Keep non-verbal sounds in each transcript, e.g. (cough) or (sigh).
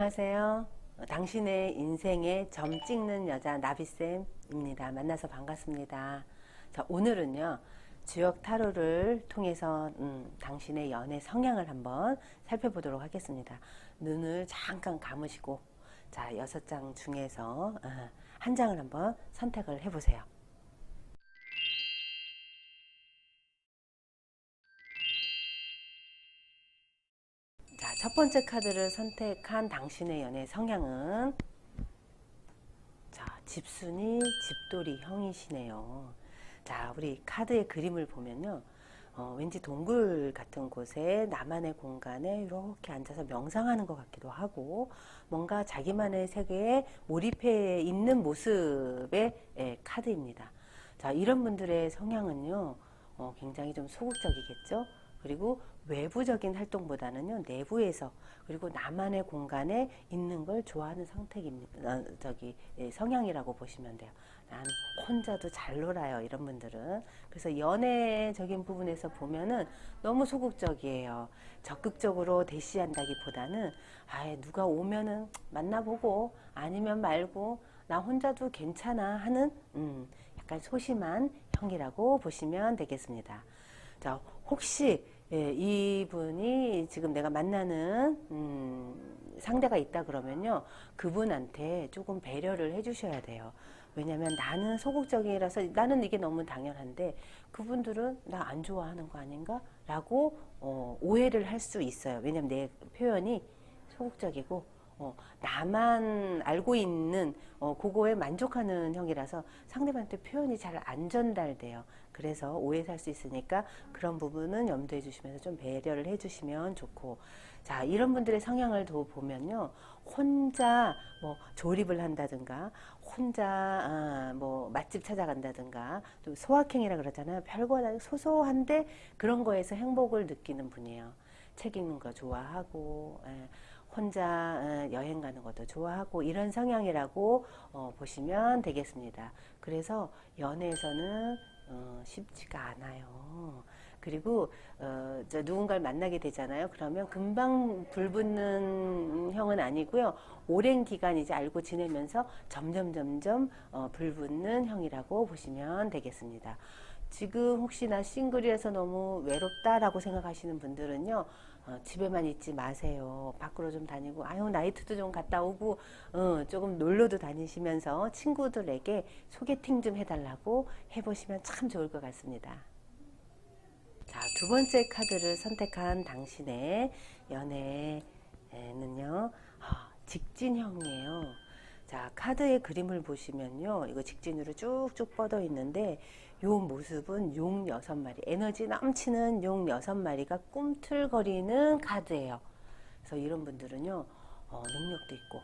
안녕하세요. 어, 당신의 인생에 점 찍는 여자 나비쌤입니다. 만나서 반갑습니다. 자, 오늘은요, 주역 타로를 통해서 음, 당신의 연애 성향을 한번 살펴보도록 하겠습니다. 눈을 잠깐 감으시고, 자, 여섯 장 중에서 어, 한 장을 한번 선택을 해보세요. 첫 번째 카드를 선택한 당신의 연애 성향은 자, 집순이 집돌이 형이시네요. 자, 우리 카드의 그림을 보면요. 어, 왠지 동굴 같은 곳에 나만의 공간에 이렇게 앉아서 명상하는 것 같기도 하고 뭔가 자기만의 세계에 몰입해 있는 모습의 예, 카드입니다. 자, 이런 분들의 성향은요, 어, 굉장히 좀 소극적이겠죠? 그리고 외부적인 활동보다는요, 내부에서, 그리고 나만의 공간에 있는 걸 좋아하는 상태입니다. 어, 저기, 예, 성향이라고 보시면 돼요. 난 혼자도 잘 놀아요, 이런 분들은. 그래서 연애적인 부분에서 보면은 너무 소극적이에요. 적극적으로 대시한다기보다는, 아예 누가 오면은 만나보고, 아니면 말고, 나 혼자도 괜찮아 하는, 음, 약간 소심한 형이라고 보시면 되겠습니다. 자, 혹시 예, 이분이 지금 내가 만나는 음, 상대가 있다 그러면요, 그분한테 조금 배려를 해주셔야 돼요. 왜냐면 나는 소극적이라서 나는 이게 너무 당연한데 그분들은 나 안 좋아하는 거 아닌가? 라고 어, 오해를 할 수 있어요. 왜냐면 내 표현이 소극적이고 어, 나만 알고 있는 어, 그거에 만족하는 형이라서 상대방한테 표현이 잘 안 전달돼요. 그래서 오해 살 수 있으니까 그런 부분은 염두해 주시면서 좀 배려를 해 주시면 좋고. 자 이런 분들의 성향을 더 보면요. 혼자 뭐 조립을 한다든가 혼자 아, 뭐 맛집 찾아간다든가 또 소확행이라 그러잖아요. 별거 아니고 소소한데 그런 거에서 행복을 느끼는 분이에요. 책 읽는 거 좋아하고 예, 혼자 어, 여행 가는 것도 좋아하고 이런 성향이라고 어, 보시면 되겠습니다. 그래서 연애에서는 어, 쉽지가 않아요. 그리고 어, 저 누군가를 만나게 되잖아요. 그러면 금방 불붙는 형은 아니고요. 오랜 기간 이제 알고 지내면서 점점 점점 어, 불붙는 형이라고 보시면 되겠습니다. 지금 혹시나 싱글이라서 너무 외롭다라고 생각하시는 분들은요, 어, 집에만 있지 마세요. 밖으로 좀 다니고, 아유, 나이트도 좀 갔다 오고, 어, 조금 놀러도 다니시면서 친구들에게 소개팅 좀 해달라고 해보시면 참 좋을 것 같습니다. 자, 두 번째 카드를 선택한 당신의 연애는요, 아, 직진형이에요. 자, 카드의 그림을 보시면요. 이거 직진으로 쭉쭉 뻗어 있는데, 요 모습은 용 여섯 마리, 에너지 넘치는 용 여섯 마리가 꿈틀거리는 카드예요. 그래서 이런 분들은요, 어, 능력도 있고,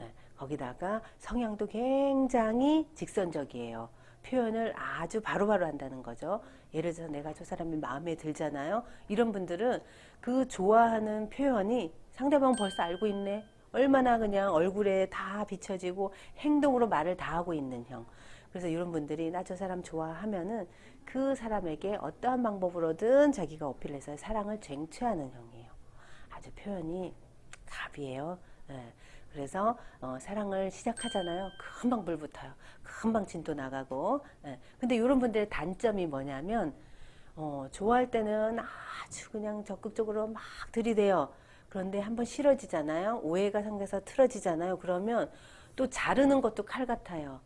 예, 거기다가 성향도 굉장히 직선적이에요. 표현을 아주 바로 바로 한다는 거죠. 예를 들어서 내가 저 사람이 마음에 들잖아요. 이런 분들은 그 좋아하는 표현이 상대방 벌써 알고 있네. 얼마나 그냥 얼굴에 다 비춰지고 행동으로 말을 다 하고 있는 형. 그래서 이런 분들이 나 저 사람 좋아하면은 그 사람에게 어떠한 방법으로든 자기가 어필해서 사랑을 쟁취하는 형이에요. 아주 표현이 갑이에요. 예. 그래서 어, 사랑을 시작하잖아요. 금방 불 붙어요. 금방 진도 나가고. 예. 근데 이런 분들의 단점이 뭐냐면 어, 좋아할 때는 아주 그냥 적극적으로 막 들이대요. 그런데 한번 싫어지잖아요. 오해가 생겨서 틀어지잖아요. 그러면 또 자르는 것도 칼 같아요.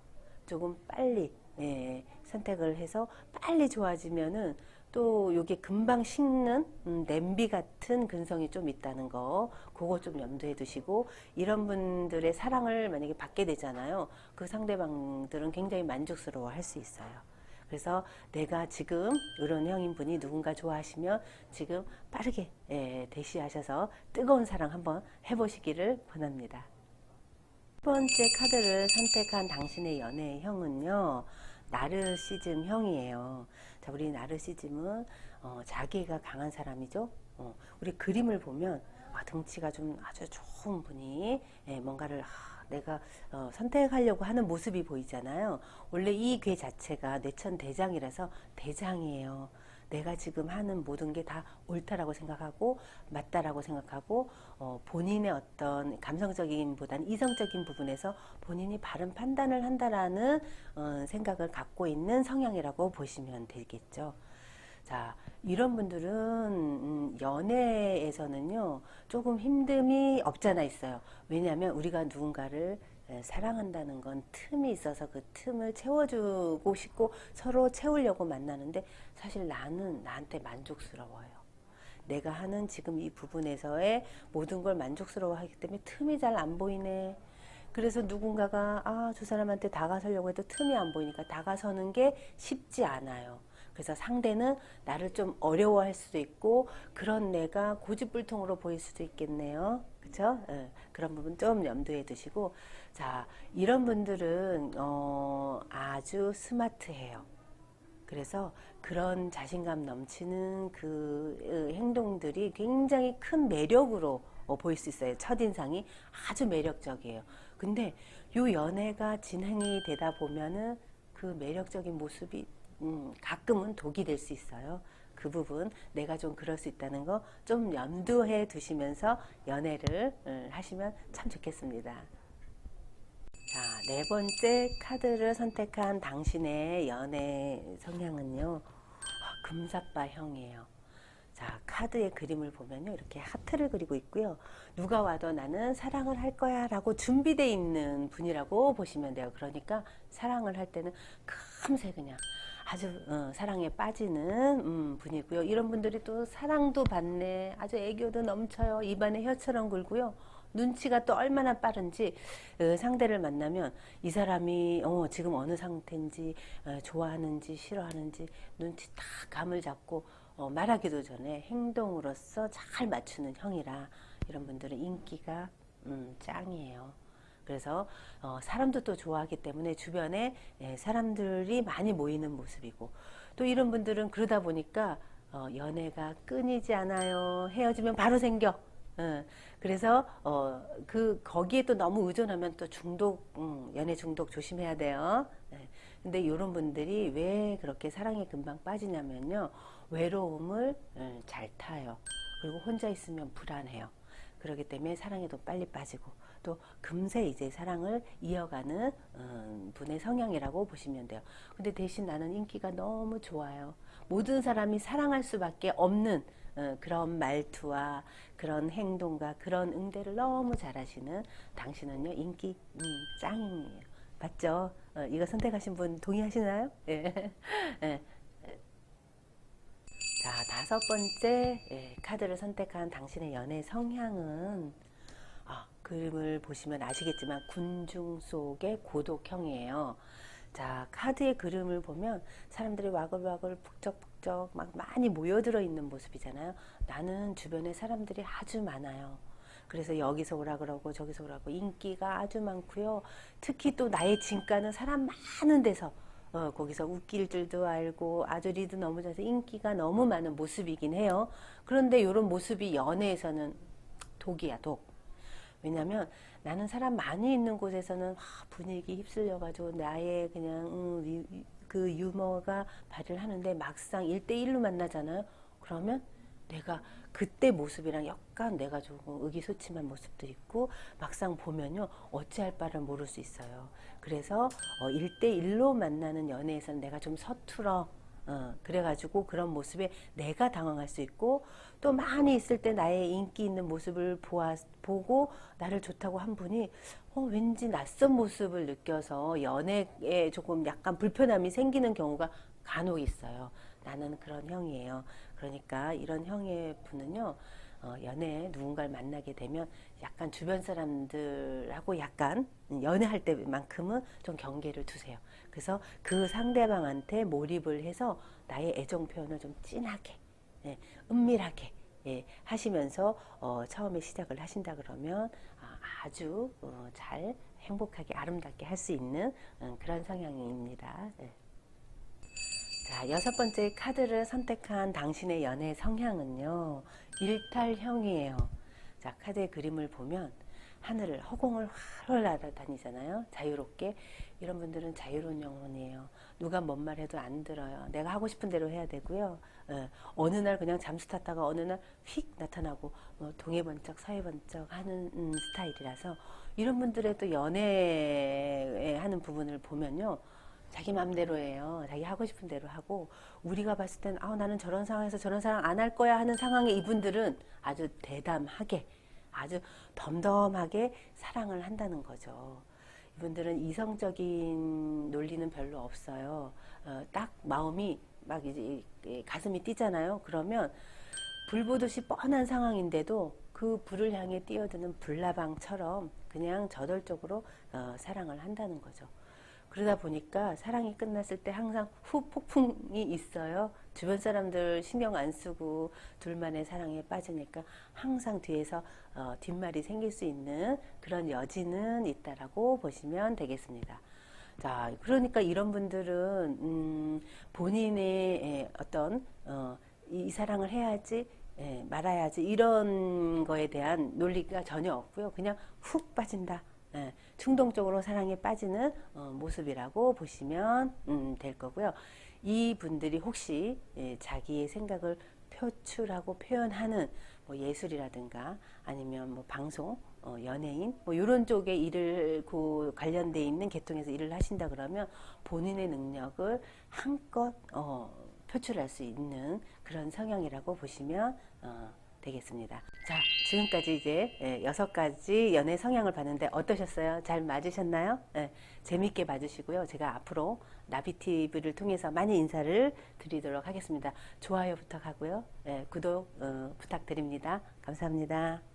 조금 빨리 예, 선택을 해서 빨리 좋아지면은 또 요게 금방 식는 음, 냄비 같은 근성이 좀 있다는 거 그거 좀 염두에 두시고 이런 분들의 사랑을 만약에 받게 되잖아요. 그 상대방들은 굉장히 만족스러워 할 수 있어요. 그래서 내가 지금 이런 형인 분이 누군가 좋아하시면 지금 빠르게 예, 대시하셔서 뜨거운 사랑 한번 해보시기를 권합니다. 첫 번째 카드를 선택한 당신의 연애의 형은요, 나르시즘 형이에요. 자, 우리 나르시즘은 어, 자기가 강한 사람이죠. 어, 우리 그림을 보면 아, 등치가 좀 아주 좋은 분이 예, 뭔가를 아, 내가 어, 선택하려고 하는 모습이 보이잖아요. 원래 이 괴 자체가 뇌천 대장이라서 대장이에요. 내가 지금 하는 모든 게 다 옳다라고 생각하고 맞다라고 생각하고 어, 본인의 어떤 감성적인보다는 이성적인 부분에서 본인이 바른 판단을 한다라는 어, 생각을 갖고 있는 성향이라고 보시면 되겠죠. 자, 이런 분들은 음, 연애에서는요 조금 힘듦이 없잖아 있어요. 왜냐하면 우리가 누군가를 에, 사랑한다는 건 틈이 있어서 그 틈을 채워주고 싶고 서로 채우려고 만나는데 사실 나는 나한테 만족스러워요. 내가 하는 지금 이 부분에서의 모든 걸 만족스러워하기 때문에 틈이 잘 안 보이네. 그래서 누군가가 아, 저 사람한테 다가서려고 해도 틈이 안 보이니까 다가서는 게 쉽지 않아요. 그래서 상대는 나를 좀 어려워할 수도 있고 그런 내가 고집불통으로 보일 수도 있겠네요. 그렇죠? 그런 부분 좀 염두에 두시고 자 이런 분들은 어, 아주 스마트해요. 그래서 그런 자신감 넘치는 그 어, 행동들이 굉장히 큰 매력으로 어, 보일 수 있어요. 첫인상이 아주 매력적이에요. 근데 요 연애가 진행이 되다 보면은 그 매력적인 모습이 음, 가끔은 독이 될 수 있어요. 그 부분 내가 좀 그럴 수 있다는 거 좀 염두해 두시면서 연애를 음, 하시면 참 좋겠습니다. 자, 네 번째 카드를 선택한 당신의 연애 성향은요, 아, 금사빠형이에요. 자, 카드의 그림을 보면요, 이렇게 하트를 그리고 있고요. 누가 와도 나는 사랑을 할 거야 라고 준비되어 있는 분이라고 보시면 돼요. 그러니까 사랑을 할 때는 금세 그냥 아주 어, 사랑에 빠지는 음, 분이고요. 이런 분들이 또 사랑도 받네. 아주 애교도 넘쳐요. 입안에 혀처럼 굴고요. 눈치가 또 얼마나 빠른지 어, 상대를 만나면 이 사람이 어, 지금 어느 상태인지 어, 좋아하는지 싫어하는지 눈치 딱 감을 잡고 어, 말하기도 전에 행동으로서 잘 맞추는 형이라 이런 분들은 인기가 음, 짱이에요. 그래서 어, 사람도 또 좋아하기 때문에 주변에 예, 사람들이 많이 모이는 모습이고 또 이런 분들은 그러다 보니까 어, 연애가 끊이지 않아요. 헤어지면 바로 생겨. 어, 그래서 어, 그 거기에 또 너무 의존하면 또 중독, 음, 연애 중독 조심해야 돼요. 네. 근데 이런 분들이 왜 그렇게 사랑에 금방 빠지냐면요, 외로움을 음, 잘 타요. 그리고 혼자 있으면 불안해요. 그렇기 때문에 사랑에도 빨리 빠지고 또 금세 이제 사랑을 이어가는 음, 분의 성향이라고 보시면 돼요. 근데 대신 나는 인기가 너무 좋아요. 모든 사람이 사랑할 수밖에 없는 어, 그런 말투와 그런 행동과 그런 응대를 너무 잘하시는 당신은요 인기 음, 짱이에요. 맞죠? 어, 이거 선택하신 분 동의하시나요? 예. (laughs) 예. 자, 다섯 번째 예, 카드를 선택한 당신의 연애 성향은 아, 그림을 보시면 아시겠지만 군중 속의 고독형이에요. 자, 카드의 그림을 보면 사람들이 와글와글 북적북적 막 많이 모여들어 있는 모습이잖아요. 나는 주변에 사람들이 아주 많아요. 그래서 여기서 오라 그러고 저기서 오라고 인기가 아주 많고요. 특히 또 나의 진가는 사람 많은 데서 어, 거기서 웃길 줄도 알고 아주리도 너무 잘해서 인기가 너무 많은 모습이긴 해요. 그런데 이런 모습이 연애에서는 독이야, 독. 왜냐면 나는 사람 많이 있는 곳에서는 아, 분위기 휩쓸려가지고 나의 그냥 음, 유- 그 유머가 발휘를 하는데 막상 일대일로 만나잖아요. 그러면 내가 그때 모습이랑 약간 내가 조금 의기소침한 모습도 있고 막상 보면요 어찌할 바를 모를 수 있어요. 그래서 어, 1대1로 만나는 연애에서는 내가 좀 서툴어 어, 그래가지고 그런 모습에 내가 당황할 수 있고 또 많이 있을 때 나의 인기 있는 모습을 보아, 보고 나를 좋다고 한 분이 어, 왠지 낯선 모습을 느껴서 연애에 조금 약간 불편함이 생기는 경우가 간혹 있어요. 나는 그런 형이에요. 그러니까 이런 형의 분은요, 어, 연애에 누군가를 만나게 되면 약간 주변 사람들하고 약간 연애할 때만큼은 좀 경계를 두세요. 그래서 그 상대방한테 몰입을 해서 나의 애정 표현을 좀 진하게, 예, 은밀하게 예, 하시면서 어, 처음에 시작을 하신다 그러면 아, 아주 어, 잘 행복하게 아름답게 할 수 있는 음, 그런 성향입니다. 예. 자, 여섯 번째 카드를 선택한 당신의 연애 성향은요, 일탈형이에요. 자, 카드의 그림을 보면, 하늘을 허공을 활활 날아다니잖아요. 자유롭게 이런 분들은 자유로운 영혼이에요. 누가 뭔 말해도 안 들어요. 내가 하고 싶은 대로 해야 되고요. 예, 어느 날 그냥 잠수 탔다가 어느 날 휙 나타나고 뭐 동해 번쩍 서해 번쩍 하는 음, 스타일이라서 이런 분들의 또 연애에 하는 부분을 보면요. 자기 마음대로예요. 자기 하고 싶은 대로 하고 우리가 봤을 땐 아, 나는 저런 상황에서 저런 사랑 안 할 거야 하는 상황에 이분들은 아주 대담하게 아주 덤덤하게 사랑을 한다는 거죠. 이분들은 이성적인 논리는 별로 없어요. 어, 딱 마음이 막 이제 이- 가슴이 뛰잖아요. 그러면 불 보듯이 뻔한 상황인데도 그 불을 향해 뛰어드는 불나방처럼 그냥 저돌적으로 어, 사랑을 한다는 거죠. 그러다 보니까 사랑이 끝났을 때 항상 후 폭풍이 있어요. 주변 사람들 신경 안 쓰고 둘만의 사랑에 빠지니까 항상 뒤에서 어, 뒷말이 생길 수 있는 그런 여지는 있다라고 보시면 되겠습니다. 자, 그러니까 이런 분들은 음, 본인의 에, 어떤 어, 이, 이 사랑을 해야지 에, 말아야지 이런 거에 대한 논리가 전혀 없고요. 그냥 훅 빠진다. 예, 충동적으로 사랑에 빠지는 어, 모습이라고 보시면 음, 될 거고요. 이 분들이 혹시 예, 자기의 생각을 표출하고 표현하는 뭐 예술이라든가 아니면 뭐 방송, 어, 연예인 뭐 이런 쪽에 일을 그 관련돼 있는 계통에서 일을 하신다 그러면 본인의 능력을 한껏 어, 표출할 수 있는 그런 성향이라고 보시면 어, 되겠습니다. 자, 지금까지 이제 예, 여섯 가지 연애 성향을 봤는데 어떠셨어요? 잘 맞으셨나요? 예, 재밌게 봐주시고요. 제가 앞으로 나비TV를 통해서 많이 인사를 드리도록 하겠습니다. 좋아요 부탁하고요. 예, 구독 어, 부탁드립니다. 감사합니다.